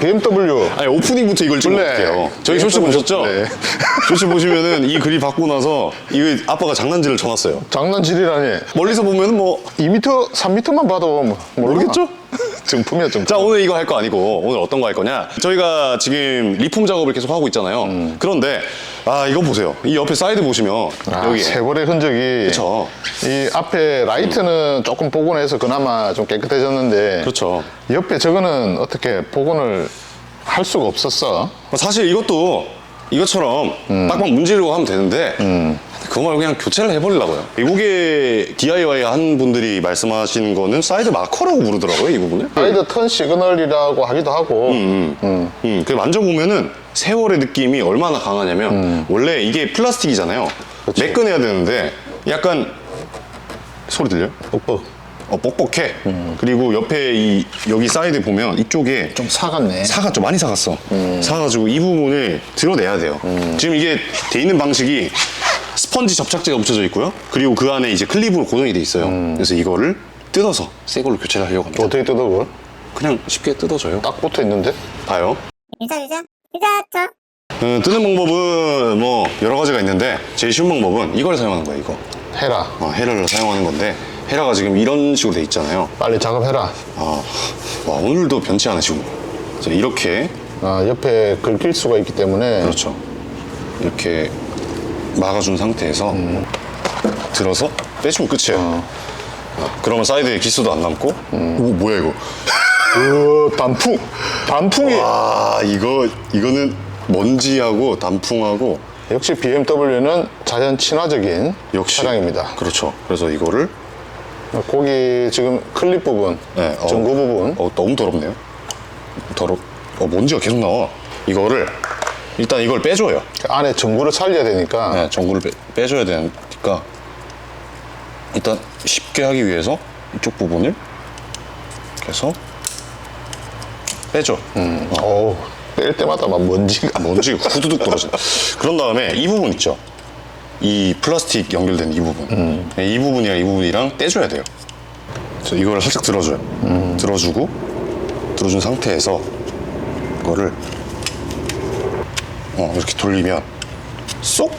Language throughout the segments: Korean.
BMW. 아니 오프닝부터 이걸. 어떡해요 저희 쇼츠 보셨죠? 네. 쇼츠 보시면은 이 글이 받고 나서 이거 아빠가 장난질을 쳐놨어요 장난질이라니. 멀리서 보면은 뭐 2m, 3m만 봐도 뭐 모르겠죠? 정품이야, 정품. 자 오늘 이거 할 거 아니고 오늘 어떤 거 할 거냐 저희가 지금 리폼 작업을 계속 하고 있잖아요 그런데 아 이거 보세요 이 옆에 사이드 보시면 아, 여기 세월의 흔적이. 그쵸. 이 앞에 라이트는 조금 복원해서 그나마 좀 깨끗해졌는데. 그렇죠 옆에 저거는 어떻게 복원을 할 수가 없었어. 사실 이것도 이것처럼 딱막 문지르고 하면 되는데 그거 말고 그냥 교체를 해버리려고요 미국의 DIY 한 분들이 말씀하시는 거는 사이드 마커라고 부르더라고요 이 부분을 사이드 턴 시그널이라고 하기도 하고. 음. 음, 그 만져보면은 세월의 느낌이 얼마나 강하냐면 원래 이게 플라스틱이잖아요 매끈해야 되는데 약간 소리 들려요? 뻑뻑. 어, 뻑뻑해 그리고 옆에 이 여기 사이드 보면 이쪽에 좀 사갔네. 사가 좀 많이 사갔어. 사가지고 이 부분을 드러내야 돼요. 지금 이게 돼 있는 방식이 스펀지 접착제가 붙여져 있고요. 그리고 그 안에 이제 클립으로 고정이 돼 있어요. 그래서 이거를 뜯어서 새 걸로 교체를 하려고 합니다. 어떻게 뜯어, 그걸? 그냥 쉽게 뜯어져요. 딱 붙어 있는데? 봐요. 유자 유자 저 어, 뜯는 방법은 뭐 여러 가지가 있는데 제일 쉬운 방법은 이걸 사용하는 거예요. 이거 해라. 어, 헤라를 사용하는 건데 헤라가 지금 이런 식으로 돼 있잖아요. 빨리 작업해라. 아, 와, 오늘도 변치 않으시고 자, 이렇게 아, 옆에 긁힐 수가 있기 때문에. 그렇죠. 이렇게 막아준 상태에서 들어서 빼주면 끝이에요. 어, 그러면 사이드에 기스도 안 남고. 오 뭐야 이거? 어, 단풍. 단풍이. 아 이거 이거는 먼지하고 단풍하고 역시 BMW는 자연 친화적인 역시 차량입니다. 그렇죠. 그래서 이거를 거기 지금 클립 부분, 네, 어. 전구 부분. 어 너무 더럽네요. 더럽. 어 먼지가 계속 나와. 이거를 일단 이걸 빼줘요. 그 안에 전구를 살려야 되니까 네, 전구를 빼, 빼줘야 되니까 일단 쉽게 하기 위해서 이쪽 부분을 이렇게 해서 빼줘. 음. 어우, 뺄 때마다 막 먼지가 아, 먼지가 후두둑 떨어져. 그런 다음에 이 부분 있죠. 이 플라스틱 연결된 이 부분. 네, 이 부분이랑 이 부분이랑 떼줘야 돼요. 그래서 이거를 살짝 들어줘요. 들어주고 들어준 상태에서 이거를 어, 이렇게 돌리면 쏙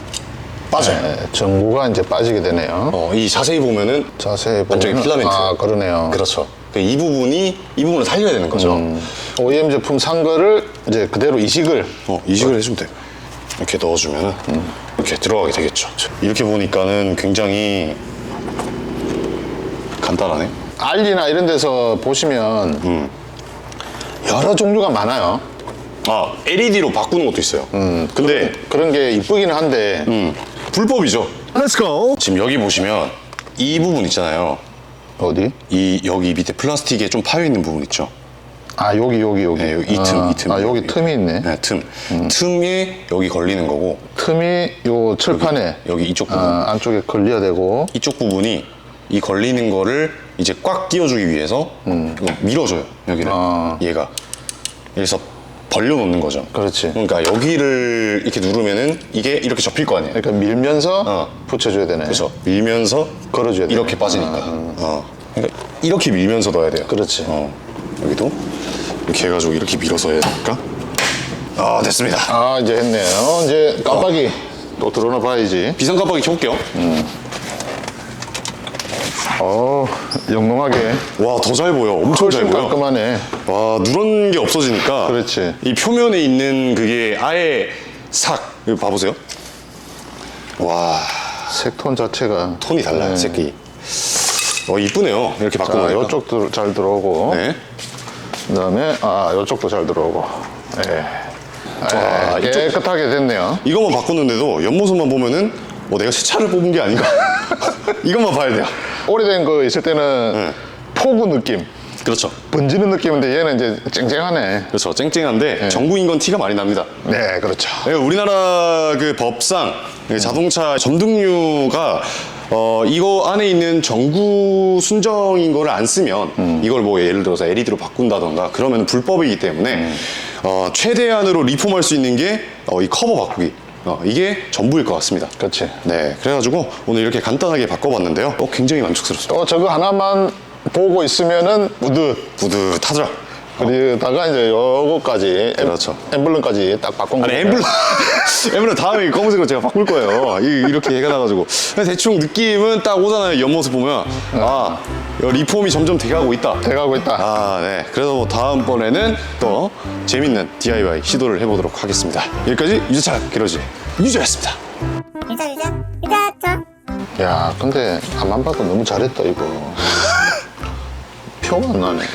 빠져요. 네, 전구가 이제 빠지게 되네요. 어, 이 자세히 보면은 자세히 보면 안쪽에 필라멘트. 아, 그러네요. 그렇죠. 그이 부분이 이 부분을 살려야 되는 거죠. OEM 제품 산 거를 이제 그대로 이식을 어, 이식을 해주면 돼요. 이렇게 넣어주면은 이렇게 들어가게 되겠죠. 이렇게 보니까는 굉장히 간단하네. 알리나 이런 데서 보시면 음. 여러 종류가 많아요. 아, LED로 바꾸는 것도 있어요. 근데 그런 게 이쁘기는 한데 음, 불법이죠. Let's go. 지금 여기 보시면 이 부분 있잖아요. 어디? 이 여기 밑에 플라스틱에 좀 파여 있는 부분 있죠. 아 여기 여기 여기. 네, 여기 이 틈, 아, 이 틈. 아 여기 틈이 있네. 네, 틈. 틈에 여기 걸리는 거고 틈이 요 철판에 여기 이쪽 부분. 아, 안쪽에 걸려야 되고 이쪽 부분이 이 걸리는 거를 이제 꽉 끼워주기 위해서 이거 밀어줘요 여기를 아. 얘가 여기서 벌려놓는 거죠 그렇지. 그러니까 여기를 이렇게 누르면은 이게 이렇게 접힐 거 아니에요 그러니까 밀면서 어. 붙여줘야 되네. 그래서 밀면서 걸어줘야 돼. 이렇게 빠지니까 어. 그러니까 이렇게 밀면서 넣어야 돼요 그렇지. 어. 여기도 이렇게 해가지고 이렇게 밀어서 해야 되니까 아 됐습니다 아 이제 했네요. 이제 깜빡이 또 들어나 봐야지. 비상 깜빡이 켜볼게요 어 영롱하게. 와 더 잘 보여. 엄청 잘 훨씬 보여. 깔끔하네. 와 누런 게 없어지니까 그렇지. 이 표면에 있는 그게 아예 싹 이거 봐보세요. 와. 색톤 자체가. 톤이 달라요 새끼 어 이쁘네요. 이렇게 자, 바꾸니까. 이쪽도 잘 들어오고. 네. 그다음에 아 이쪽도 잘 들어오고. 예. 와, 예, 이쪽- 깨끗하게 됐네요. 이것만 바꿨는데도 옆모습만 보면은 어, 내가 새 차를 뽑은 게 아닌가? 이것만 봐야 돼요 오래된 거 있을 때는 네. 포구 느낌, 그렇죠. 번지는 느낌인데 얘는 이제 쨍쨍하네. 그렇죠. 쨍쨍한데 정구인 건 티가 많이 납니다. 네, 그렇죠. 네, 우리나라 그 법상 그 자동차 전등류가 어 이거 안에 있는 전구 순정인 거를 안 쓰면 이걸 뭐 예를 들어서 LED로 바꾼다던가 그러면 불법이기 때문에 어 최대한으로 리폼할 수 있는 게 어, 이 커버 바꾸기 어, 이게 전부일 것 같습니다. 그렇지. 네, 그래가지고 오늘 이렇게 간단하게 바꿔봤는데요. 어, 굉장히 만족스럽습니다. 어, 저거 하나만 보고 있으면은 뿌듯. 뿌듯하더라. 그리다가 이제 요거까지 엠- 그렇죠. 엠블럼까지 딱 바꾼 아니 거예요. 엠블럼 엠블럼 다음에 검은색으로 제가 바꿀 거예요. 이- 이렇게 해가지고 대충 느낌은 딱 오잖아요. 옆모습 보면 아 리폼이 점점 돼가고 있다. 돼가고 있다. 아, 네. 그래서 뭐 다음 번에는 또 재밌는 DIY 시도를 해보도록 하겠습니다. 여기까지 유자차 기러지 유자였습니다. 유자 유자 유자 저 야, 근데 앞만 봐도 너무 잘했다 이거. 표가 안 나네.